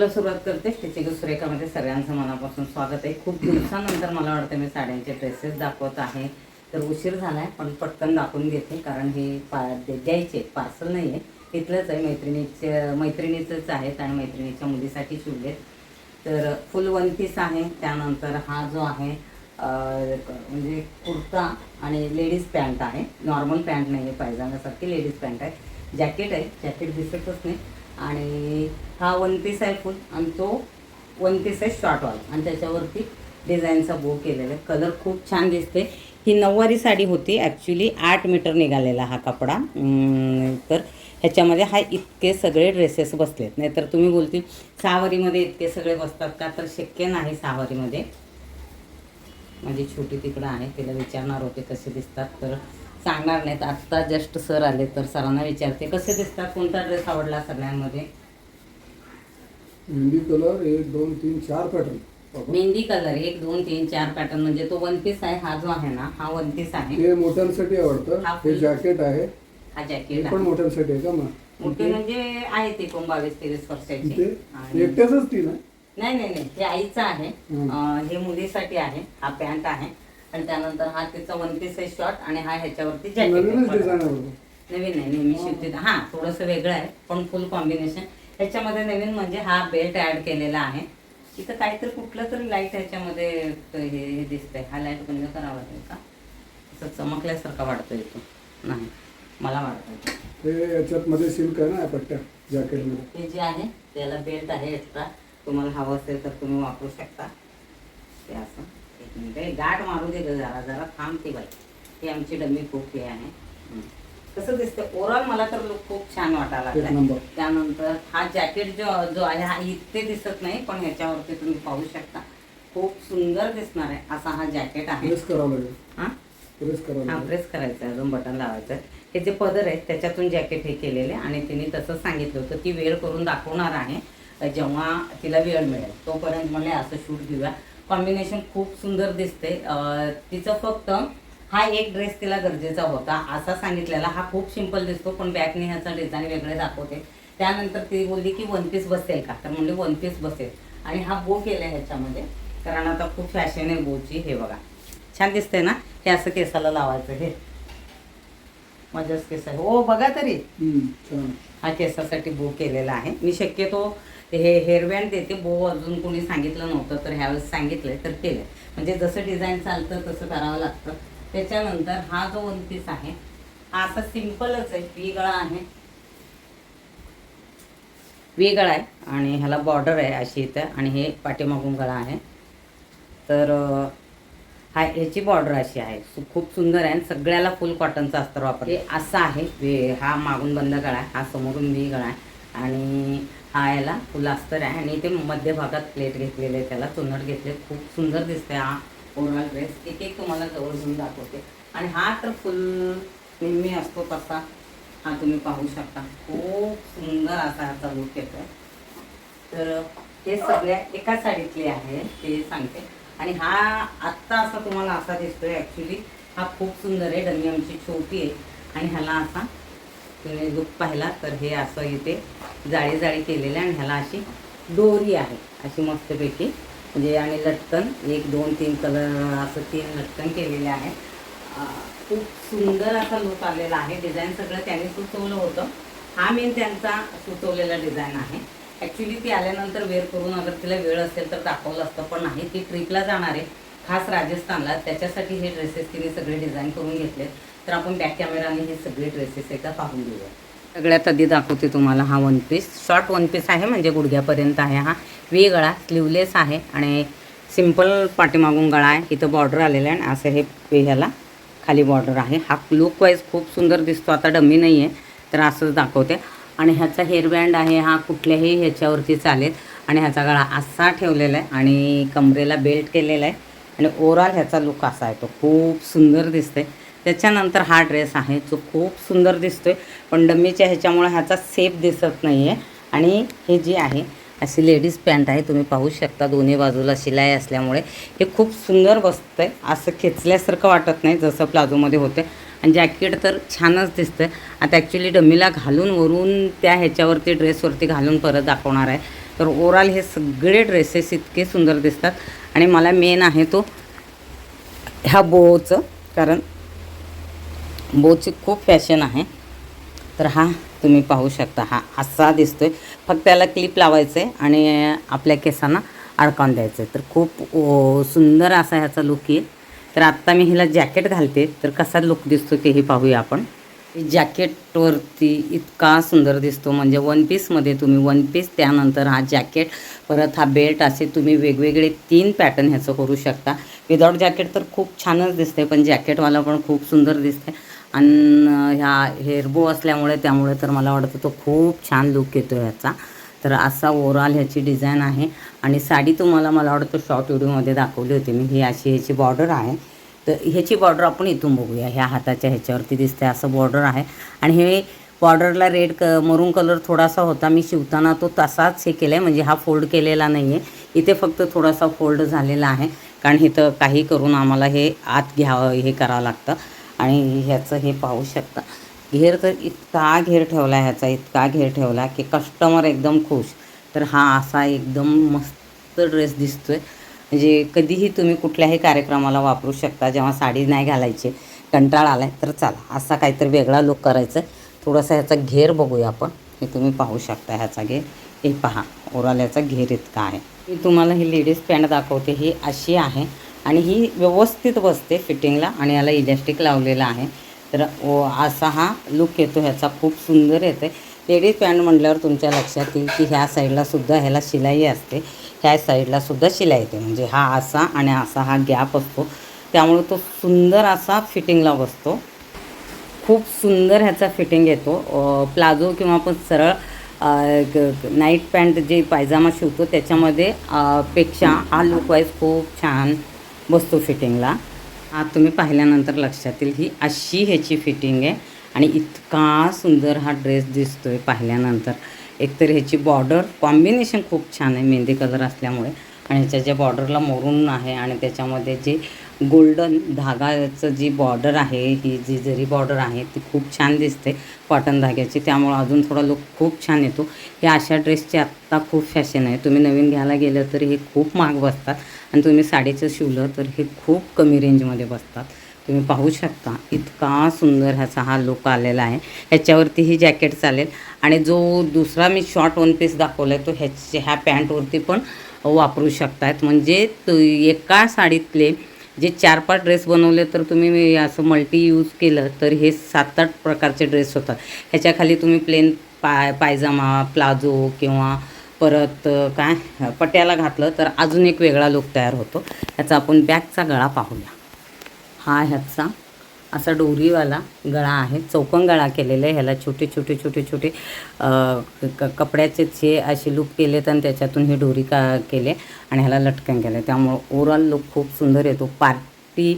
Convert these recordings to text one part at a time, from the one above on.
व्हिडिओला सुरुवात करते. त्याची सुरेखामध्ये सगळ्यांचं मनापासून स्वागत आहे. खूप दिवसानंतर मला वाटतं मी साड्यांचे ड्रेसेस दाखवत आहे. तर उशीर झाला आहे पण पटकन दाखवून घेते कारण हे पा दे- द्यायचे पार्सल नाही आहे तिथलंच आहे मैत्रिणीचे मैत्रिणीचंच आहेत आणि मैत्रिणीच्या मुलीसाठी शिवलेत तर फुल वन पीस आहे. त्यानंतर हा जो आहे म्हणजे कुर्ता आणि लेडीज पॅन्ट आहे. नॉर्मल पॅन्ट नाही आहे पायजामासारखी लेडीज पॅन्ट आहे. जॅकेट आहे. जॅकेट दिसतच नाही. आणि हा वन पीस आहे फुल आणि तो वन पीस आहे शॉर्टवाला आणि त्याच्यावरती डिझाईनचा बो केलेला आहे. कलर खूप छान दिसते ही नऊवारी साडी होती. ॲक्च्युली आठ मीटर निघालेला हा कपडा. तर ह्याच्यामध्ये हा इतके सगळे ड्रेसेस बसलेत. नाहीतर तुम्ही बोलतील सहावारीमध्ये इतके सगळे बसतात का? तर शक्य नाही सहावारीमध्ये माझी छोटी तिकडं आहे तिला विचारणार होते कसे दिसतात. तर सांगणार नाहीत. आत्ता जस्ट सर आले तर सरांना विचारते. कसे दिसतात? कोणता ड्रेस आवडला सगळ्यांमध्ये? मेहंदी कलर एक दोन तीन चार पॅटर्न मेहंदी कलर एक दोन तीन चार पॅटर्न म्हणजे तो वन पीस आहे हा जो आहे ना हा वन पीस आहे. ते मोठ्यांसाठी आवडतं. हा. जॅकेट आहे. हा जॅकेट पण मोठ्यांसाठी आहे का मग? मोठे म्हणजे आहे ते कोण बावीस तेवीस वर्षाची. एकट्याच ती ना? नाही नाही नाही. हे आईचं आहे. हे. मुलीसाठी आहे. हा पॅन्ट आहे. आणि त्यानंतर हा तिचा वन पीस आहे शॉर्ट आणि हा ह्याच्यावरती जॅकेट नवीन नाही नेहमी शिवते. हा थोडंसं वेगळं आहे पण फुल कॉम्बिनेशन ह्याच्यामध्ये नवीन म्हणजे हा बेल्ट ऍड केलेला आहे. इथं काहीतरी कुठलं तरी लाइट ह्याच्यामध्ये हे हे दिसतंय. हा लाइट बंद करावा लागेल का? असं चमकल्यासारखा वाटतोय तो नाही मला वाटतं ते याच्यात मध्ये सिल्क आहे ना पट्ट्या जॅकेटमध्ये हे जे आहे त्याला बेल्ट आहे एक्स्ट्रा तुम्हाला हवं असेल तर तुम्ही वापरू शकता. ते असं. एक मिनिट हे गाठ मारू दे जरा जरा थांबते बाई. ही आमची डमी खूप हे आहे. कसं दिसतं ओव्हरऑल मला तर लुक खूप छान वाटायला नंबर. त्यानंतर हा जॅकेट जो जो आहे हा इथे दिसत नाही पण ह्याच्यावरती तुम्ही पाहू शकता. खूप सुंदर दिसणार आहे असा हा जॅकेट आहे. प्रेस लागेल. लागेल. करायचं आहे, अजून बटन लावायचं आहे. हे जे पदर आहेत त्याच्यातून जॅकेट हे केलेले आणि तिने तसंच सांगितलं होतं ती वेळ करून दाखवणार आहे. जेव्हा तिला वेळ मिळेल तोपर्यंत म्हणले असं शूट घेऊया. कॉम्बिनेशन खूप सुंदर दिसते तिचं फक्त हा एक ड्रेस तिला गरजेचा होता. असा सांगितलेला. हा खूप सिंपल दिसतो पण बॅकने ह्याचा डिझाईन वेगळे दाखवते. त्यानंतर ती बोलली की वन पीस बसेल का? तर म्हणले वन पीस बसेल. आणि हा बो केला ह्याच्यामध्ये. कारण आता खूप फॅशन आहे बोची हे बघा. छान दिसतंय ना? हे असं केसाला लावायचं हे. माझ्याच केस आहे. हो बघा तरी. हा केसासाठी बो केलेला आहे. मी शक्यतो ते हे हेअरबँड देते बो अजून कोणी सांगितलं नव्हतं तर ह्यावेळेस सांगितलंय तर केलं म्हणजे जसं डिझाईन चालतं तसं करावं लागतं. त्याच्यानंतर हा जो वन पीस आहे हा असा सिम्पलच आहे वी गळा आहे. वी गळा आहे आणि ह्याला बॉर्डर आहे अशी इथं आणि हे पाठीमागून गळा आहे. तर हा ह्याची बॉर्डर अशी आहे. सु- खूप सुंदर आहे आणि सगळ्याला फुल कॉटनचा अस्तर वापर हे असा आहे वे- हा मागून बंद गळा आहे हा समोरून वी गळा आहे. आणि हा याला फुल आहे. आणि इथे मध्य भागात प्लेट घेतलेले आहे त्याला. चुनट घेतले खूप सुंदर दिसते हा ओव्हरऑल ड्रेस एक एक तुम्हाला जवळ घेऊन दाखवते. आणि हा तर फुल नेहमी असतो तसा. हा तुम्ही पाहू शकता. खूप सुंदर असा ह्याचा लुक येतोय. तर हे सगळ्या एका साडीतले आहे ते सांगते. आणि हा आत्ता असा तुम्हाला असा दिसतोय ॲक्च्युली हा खूप सुंदर आहे. डमी छोटी आहे. आणि ह्याला असा तुम्ही लुक पाहिला तर हे असं इथे जाळी जाळी केलेलं आहे आणि ह्याला अशी दोरी आहे अशी मस्तपैकी. म्हणजे आणि लटकन एक दोन तीन कलर असं तीन लटकन केलेले आहे खूप सुंदर असा लुक आलेला आहे. डिझाईन सगळं त्यांनी सुचवलं होतं. हा मेन त्यांचा सुचवलेला डिझाईन आहे. ॲक्च्युली ती आल्यानंतर वेअर करून अगर तिला वेळ असेल तर दाखवलं असतं पण नाही ती ट्रिपला जाणार आहे खास राजस्थानला. त्याच्यासाठी हे ड्रेसेस तिने सगळे डिझाईन करून घेतले तर आपण बॅक कॅमेराने हे सगळे ड्रेसेस एकदा पाहून घेऊया. सगळ्यात आधी दाखवते तुम्हाला हा one piece short one piece आहे म्हणजे गुडघ्यापर्यंत आहे हा. वेगळा स्लीवलेस आहे आणि सिंपल पाठीमागून गळा आहे. इथं बॉर्डर आलेलं आहे आणि असं हे ह्याला खाली बॉर्डर आहे. हा लुक वाईज खूप सुंदर दिसतो. आता डमी नाही आहे तर असंच दाखवते. आणि ह्याचा हेअरबँड आहे हा कुठल्याही ह्याच्यावरती चालेल. आणि ह्याचा गळा असा ठेवलेला आहे आणि कमरेला बेल्ट केलेला आहे. आणि ओवरऑल ह्याचा लुक असा आहे तो. खूप सुंदर दिसते त्याच्यानंतर हा ड्रेस आहे जो खूप सुंदर दिसतोय. पण डम्मीच्या ह्याच्यामुळे ह्याचा सेफ दिसत नाही आहे आणि हे जे आहे अशी लेडीज पॅन्ट आहे तुम्ही पाहू शकता दोन्ही बाजूला शिलाई असल्यामुळे. हे खूप सुंदर बसतं आहे. असं खेचल्यासारखं वाटत नाही जसं प्लाझोमध्ये होतं आणि जॅकेट तर छानच दिसतं आता ॲक्च्युली डमीला घालून वरून त्या ह्याच्यावरती ड्रेसवरती घालून परत दाखवणार आहे. तर ओवरऑल हे सगळे ड्रेसेस इतके सुंदर दिसतात. आणि मला मेन आहे तो ह्या बोचं कारण बोची खूप फॅशन आहे. तर हा तुम्ही पाहू शकता हा असा दिसतो आहे फक्त त्याला क्लिप लावायचं आहे आणि आपल्या केसांना अडकावून द्यायचं आहे तर खूप सुंदर असा ह्याचा लुक येईल. तर आत्ता मी हिला जॅकेट घालते. तर कसा लुक दिसतो तेही पाहूया आपण. जॅकेटवरती इतका सुंदर दिसतो. म्हणजे वन पीसमध्ये तुम्ही वन पीस त्यानंतर हा जॅकेट परत हा बेल्ट असे तुम्ही वेगवेगळे तीन पॅटर्न ह्याचं करू शकता. विदाऊट जॅकेट तर खूप छानच दिसते पण जॅकेटवाला पण खूप सुंदर दिसते आणि ह्या हेअरबो असल्यामुळे त्यामुळे तर मला वाटतं तो खूप छान लुक येतो ह्याचा. तर असा ओवरऑल ह्याची डिझाईन आहे. आणि साडी तुम्हाला मला वाटतं शॉर्ट व्हिडिओमध्ये दाखवली होती मी. ही अशी ह्याची बॉर्डर आहे. तर ह्याची बॉर्डर आपण इथून बघूया. ह्या हाताच्या ह्याच्यावरती दिसते असं बॉर्डर आहे. आणि हे बॉर्डरला रेड क मरून कलर थोडासा होता. मी शिवताना तो तसाच हे केला आहे म्हणजे हा फोल्ड केलेला नाही आहे इथे फक्त थोडासा फोल्ड झालेला आहे. कारण इथं काही करून आम्हाला हे आत घ्यावं हे करावं लागतं. आणि ह्याचं हे पाहू शकता. घेर तर इतका घेर ठेवला आहे ह्याचा इतका घेर ठेवला की कस्टमर एकदम खुश. तर हा असा एकदम मस्त ड्रेस दिसतोय. म्हणजे कधीही तुम्ही कुठल्याही कार्यक्रमाला वापरू शकता. जेव्हा साडी नाही घालायची कंटाळा आहे तर चला. असा काहीतरी वेगळा लुक करायचं थोडासा ह्याचा घेर बघूया आपण. हे तुम्ही पाहू शकता ह्याचा घेर. हे पहा ओराल्याचा घेर इतका आहे. मी तुम्हाला ही लेडीज पॅन्ट दाखवते. ही अशी आहे. आणि ही व्यवस्थित बसते फिटिंगला आणि याला इलॅस्टिक लावलेला आहे. तर ओ असा हा लुक येतो ह्याचा खूप सुंदर येते. लेडीज पॅन्ट म्हटल्यावर तुमच्या लक्षात येईल की ह्या साईडलासुद्धा ह्याला शिलाई असते. ह्या साईडलासुद्धा शिलाई येते. म्हणजे हा असा आणि असा हा गॅप असतो. त्यामुळे तो सुंदर असा फिटिंगला बसतो. खूप सुंदर ह्याचा फिटिंग येतो. प्लाझो किंवा आपण सरळ ग- नाईट पॅन्ट जे पायजामा शिवतो त्याच्यामध्ये पेक्षा हा लुकवाईज खूप छान बसतो फिटिंगला. हा तुम्ही पाहिल्यानंतर लक्षात येईल ही अशी ह्याची फिटिंग आहे. आणि इतका सुंदर हा ड्रेस दिसतो आहे पाहिल्यानंतर. एकतर ह्याची बॉर्डर कॉम्बिनेशन खूप छान आहे मेहंदी कलर असल्यामुळे. आणि त्याच्या ज्या बॉर्डरला मोरून आहे आणि त्याच्यामध्ये जे गोल्डन धागाचं जी बॉर्डर आहे ही जी जरी बॉर्डर आहे ती खूप छान दिसते कॉटन धाग्याची. त्यामुळं अजून थोडा लुक खूप छान येतो. हे अशा ड्रेसची आत्ता खूप फॅशन आहे. तुम्ही नवीन घ्यायला गेलं तर हे खूप महाग बसतात आणि तुम्ही साडीचं शिवलं तर हे खूप कमी रेंजमध्ये बसतात. तुम्ही पाहू शकता. इतका सुंदर ह्याचा हा लुक आलेला आहे. ह्याच्यावरती ही जॅकेट चालेल. आणि जो दुसरा मी शॉर्ट वन पीस दाखवला आहे तो ह्याचे ह्या पॅन्टवरती पण वापरू शकतायत. म्हणजे एका साडीतले जे चार पाच ड्रेस बनवले तर तुम्ही असं मल्टी यूज केलं तर हे सात आठ प्रकारचे ड्रेस होतात. ह्याच्याखाली तुम्ही प्लेन पाय पायजामा प्लाझो किंवा परत काय पट्याला घातलं तर अजून एक वेगळा लुक तयार होतो. ह्याचा आपण बॅगचा गळा पाहूया. हा ह्याचा असा डोरीवाला गळा आहे. चौकन गळा केलेला आहे ह्याला. छोटे छोटे छोटे छोटे क कपड्याचे जे असे लूप केलेत आणि त्याच्यातून हे डोरी का केले आणि ह्याला लटकन केलं. त्यामुळं ओवरऑल लुक खूप सुंदर येतो. पार्टी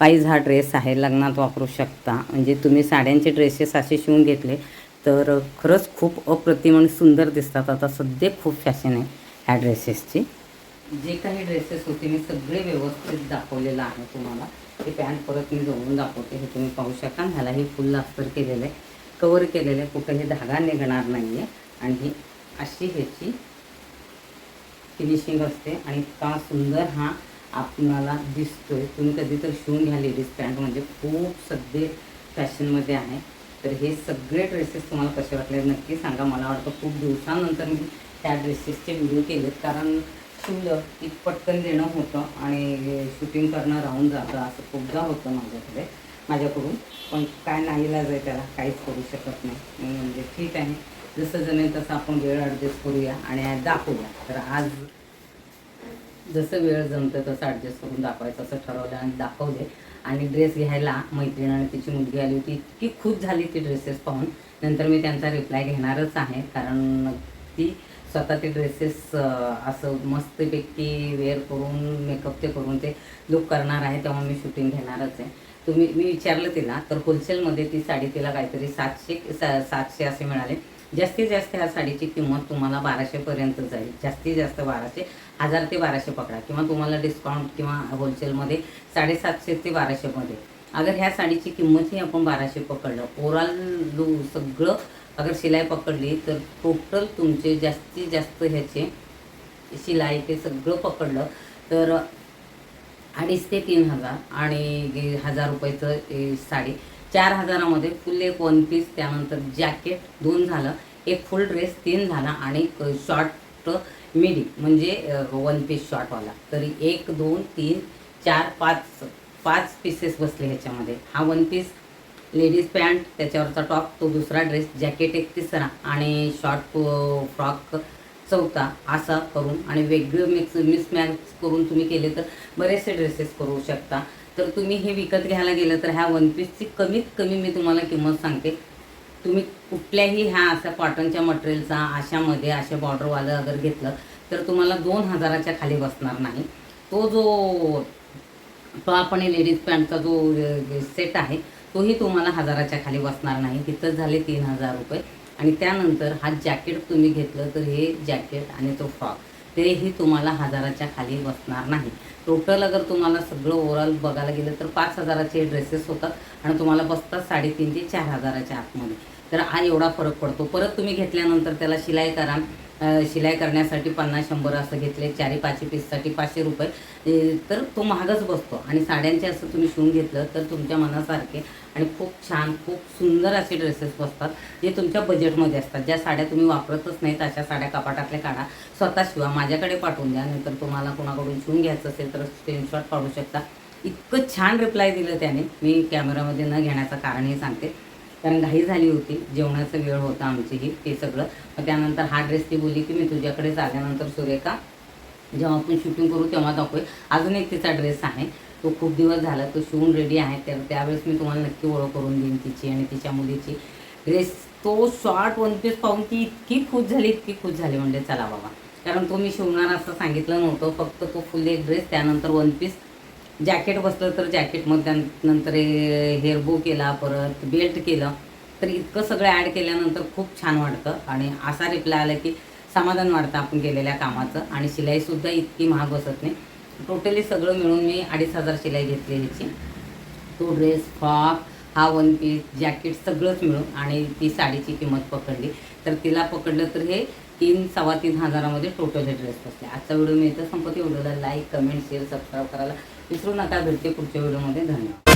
वाईज हा ड्रेस आहे. लग्नात वापरू शकता. म्हणजे तुम्ही साड्यांचे ड्रेसेस असे शिवून घेतले तर खरंच खूप अप्रतिम आणि सुंदर दिसतात. आता सध्या खूप फॅशन आहे ह्या ड्रेसेसची जे काही ड्रेसेस होते मी सगळे व्यवस्थित दाखवलेलं आहे तुम्हाला. ते पॅन्ट परत मी जोडून दाखवते हे तुम्ही पाहू शकाल ह्याला हे फुल अस्तर केलेलं आहे. कवर केलेलं आहे. कुठेही धागा निघणार नाही आहे आणि ही अशी ह्याची फिनिशिंग असते. आणि का सुंदर हा आपणाला दिसतोय. तुम्ही कधी तर शिवून घ्या लेडीज पॅन्ट म्हणजे खूप सध्या फॅशनमध्ये आहे. तर हे सगळे ड्रेसेस तुम्हाला कसे वाटले नक्की सांगा. मला वाटतं खूप दिवसानंतर मी त्या ड्रेसेसचे व्हिडिओ केलेत. कारण शिवलं की पटकन देणं होतं आणि शूटिंग करणं राहून जातं असं खूपदा होतं माझ्याकडे माझ्याकडून. पण काय नाही लाज आहे त्याला काहीच करू शकत नाही. म्हणजे ठीक आहे. जसं जमेल तसं आपण वेळ ॲडजस्ट करूया आणि दाखवूया. तर आज जसं वेळ जमतं तसं ॲडजस्ट करून दाखवायचं असं ठरवलं आणि दाखवले. आणि ड्रेस घ्यायला मैत्रीण आणि तिची मुलगी आली होती इतकी खूप झाली ती ड्रेसेस पाहून. नंतर मी त्यांचा रिप्लाय घेणारच आहे कारण ती स्वतः ते ड्रेसेस असं मस्तपैकी वेअर करून मेकअप ते करून ते लुक करणार आहे तेव्हा मी शूटिंग घेणारच आहे. तुम्ही मी विचारलं तिला तर होलसेलमध्ये ती साडी तिला काहीतरी सातशे सा सातशे असे मिळाले. जास्तीत जास्त ह्या साडीची किंमत तुम्हाला बाराशेपर्यंत जाईल. जास्तीत जास्त बाराशे हजार ते बाराशे पकडा किंवा तुम्हाला डिस्काउंट किंवा होलसेलमध्ये साडेसातशे ते बाराशेमध्ये अगर ह्या साडीची किंमतही आपण बाराशे पकडलं ओवरऑल लू सगळं अगर शिलाई पकडली तर टोटल तुमचे जास्तीत जास्त ह्याचे शिलाई ते सगळं पकडलं तर अडीच ते तीन हजार आणि हजार रुपयाचं साडी चार हजारामध्ये फुल एक वन पीस त्यानंतर जॅकेट दोन झालं एक फुल ड्रेस तीन झाला आणि शॉर्ट मिडी म्हणजे वन पीस शॉर्टवाला तरी एक दोन तीन चार पाच पाच पीसेस बसले ह्याच्यामध्ये. हा वन पीस लेडीज पॅन्ट त्याच्यावरचा टॉप तो दुसरा ड्रेस जॅकेट एक तिसरा आणि शॉर्ट फ्रॉक चौथा असा करून आणि वेगळं मिक्स मिसमॅच करून तुम्ही केले तर बरेचसे ड्रेसेस करू शकता. तर तुम्ही हे विकत घ्यायला गेलं तर ह्या वन पीसची कमीत कमी मी तुम्हाला किंमत सांगते. तुम्ही कुठल्याही ह्या अशा कॉटनच्या मटेरियलचा अशामध्ये अशा बॉर्डरवालं अगर घेतलं तर तुम्हाला दोन हजाराच्या खाली बसणार नाही. तो जो तो आपण लेडीज पॅन्टचा जो सेट आहे तोही तुम्हाला हजाराच्या खाली बसणार नाही. तिथंच झाले तीन हजार रुपये. आणि त्यानंतर हा जॅकेट तुम्ही घेतलं तर हे जॅकेट आणि तो फ्रॉक तेही तुम्हाला हजाराच्या खाली बसणार नाही. टोटल अगर तुम्हाला सगळं ओव्हरऑल बघायला गेलं तर पाच हजाराचे ड्रेसेस होतात आणि तुम्हाला बसतात साडेतीन ते चार हजाराच्या आतमध्ये. तर हा एवढा फरक पडतो. परत तुम्ही घेतल्यानंतर त्याला शिलाई करा. शिलाई करण्यासाठी पन्नास शंभर असं घेतले. चारी पाचशे पीससाठी पाचशे रुपये. तर तो महागच बसतो. आणि साड्यांचे असं तुम्ही शिवून घेतलं तर तुमच्या मनासारखे आणि खूप छान खूप सुंदर असे ड्रेसेस बसतात जे तुमच्या बजेटमध्ये असतात. ज्या साड्या तुम्ही वापरतच नाहीत अशा साड्या कपाटातल्या काढा. स्वतः शिवा. माझ्याकडे पाठवून द्या. नंतर तुम्हाला कोणाकडून शिवून घ्यायचं असेल तर स्क्रीनशॉट काढू शकता. इतकं छान रिप्लाय दिलं त्याने. मी कॅमेरामध्ये न घेण्याचं कारण हे सांगते. कारण घाई झाली होती. जेवणाचा वेळ होता आमचीही ते सगळं. मग त्यानंतर हा ड्रेस ती बोलली की मी तुझ्याकडे आल्यानंतर सुरेखा जेव्हा आपण शूटिंग करू तेव्हा दाखवू अजून एक तिचा ड्रेस आहे. तो खूप दिवस झाला तो शिवून रेडी आहे. तर त्यावेळेस मी तुम्हाला नक्की ओळख करून देईन तिची आणि तिच्या मुलीची. ड्रेस तो शॉर्ट वन पीस पाहून ती इतकी खुश झाली इतकी खुश झाली. म्हणजे चला बाबा. कारण तो मी शिवणार असं सांगितलं नव्हतं. फक्त तो फुल एक ड्रेस त्यानंतर वन पीस जॅकेट बसलं तर जॅकेटमध्ये नंतर हेअरबो केला परत बेल्ट केलं. तर इतकं सगळं ॲड केल्यानंतर खूप छान वाटतं. आणि असा रिप्लाय आला की समाधान वाटतं आपण केलेल्या कामाचं. आणि शिलाईसुद्धा इतकी महाग बसत नाही. टोटली सगळं मिळून मी अडीच हजार शिलाई घेतली ह्याची. तो ड्रेस फ्रॉक हा वन पीस जॅकेट सगळंच मिळून आणि ती साडीची किंमत पकडली. तर तिला पकडलं तर हे तीन सव्वा तीन हजारामध्ये टोटल हे ड्रेस बसले. आजचा व्हिडिओ मी इथं संपत्ती व्हिडिओला लाईक कमेंट शेअर सबस्क्राईब करायला विसरू नका भेटते पुढच्या व्हिडिओमध्ये. धन्यवाद.